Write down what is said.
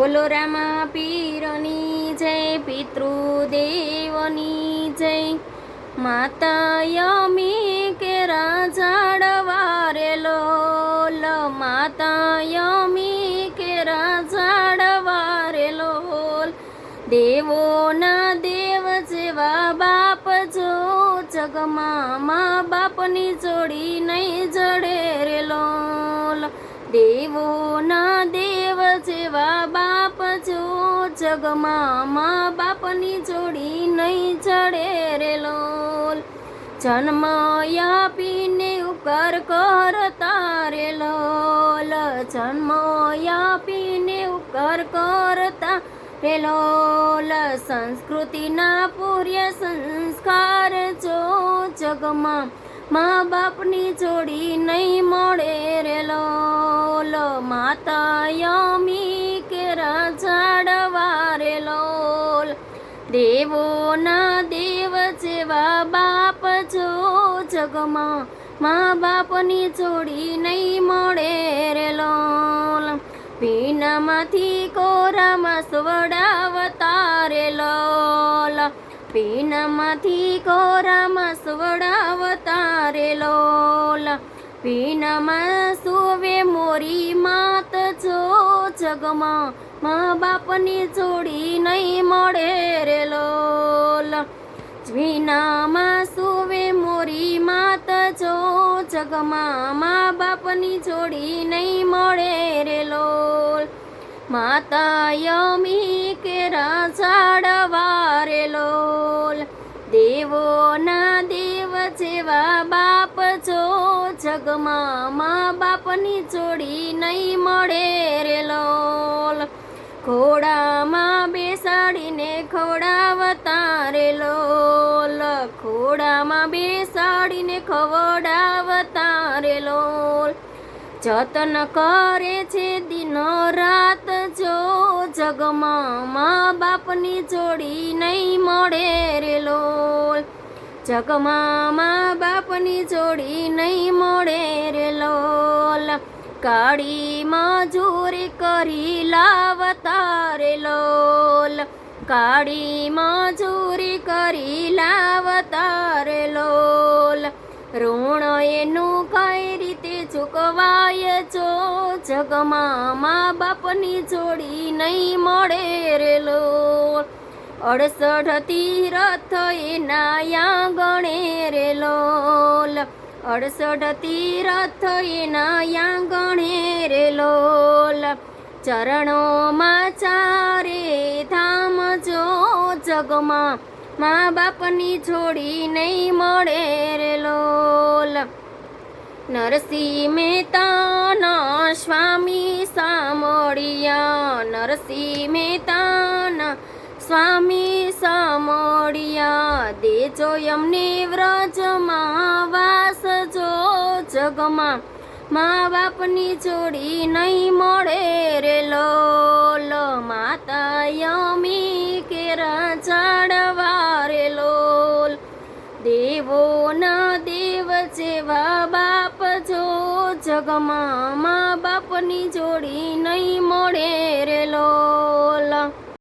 બોલો રામા પીરની જય, પિતૃદેવની જય. માતા યમી કે રાજાડવારે લોલ માતા યમી કે રાજાડવારે લોલ દેવોના દેવ જેવા બાપ જો જગમાં મા બાપની જોડી નહીં જડે રે લોલ દેવોના જગમાં મા બાપની જોડી નહીં જડે રે લોલ. જન્મ આપીને ઉપકાર કરતા રે લોલ. જન્મ આપીને ઉપકાર કરતા રે લોલ. સંસ્કૃતિના પૂર્ય સંસ્કાર જો જગમાં મા બાપની જોડી નહીં મળે રે લોલ. માતા દેવોના દેવ જેવા બાપ જો જગમાં. મા બાપની જોડી નહીં મળે રે લોલ. પીનામાંથી કોરામાં સુવડાવતા રે લોલ. પીનામાંથી કોરામાં સુવડાવતા રે લોલ. પીનામાં સુવે મોરી માત જો જગમાં. મા બાપની જોડી નહીં વિનામાં સુવે મોરી માત જો જગમાં મા બાપની જોડી નહીં મળે રે લોલ. માતા યમી કે રાજાડવા રે લોલ. દેવોના દેવ જેવા બાપ જો જગમાં મા બાપની જોડી નહીં મળે રે લોલ. ઘોડામાં બેસાડીને લોલ ખોડામાં બેસાડીને ખવડાવતા રે લોલ. જતન કરે છે દિન રાત, જો જગમાં મા બાપની જોડી નહીં મળે રે લોલ. જગમાં મા બાપની જોડી નહીં મળે રે લોલ. કાળી મજૂરી કરી લાવતા રે લોલ. કાળી મજૂરી કરી લાવતા ચૂકવાય જો જગમાં મા બાપની જોડી નહીં મળે રેલો અડસઢ તીરથ એના યાંગણે રે લોલ અડસઠ તીરથ એના યાંગણે રે લોલ ચરણોમાં ચારે ધામ જો જગમાં મા બાપની જોડી નહીં મળે રે લોલ નરસિંહ મહેતાના સ્વામી સામળિયા નરસિંહ મહેતાના સ્વામી સામળિયા દેજો એમને વ્રજમાં વાસ જો જગમાં. મા બાપની જોડી નહીં મળે રે લોલ. માતા યમી જગમાં મા બાપની જોડી નહીં મળે રે લોલ.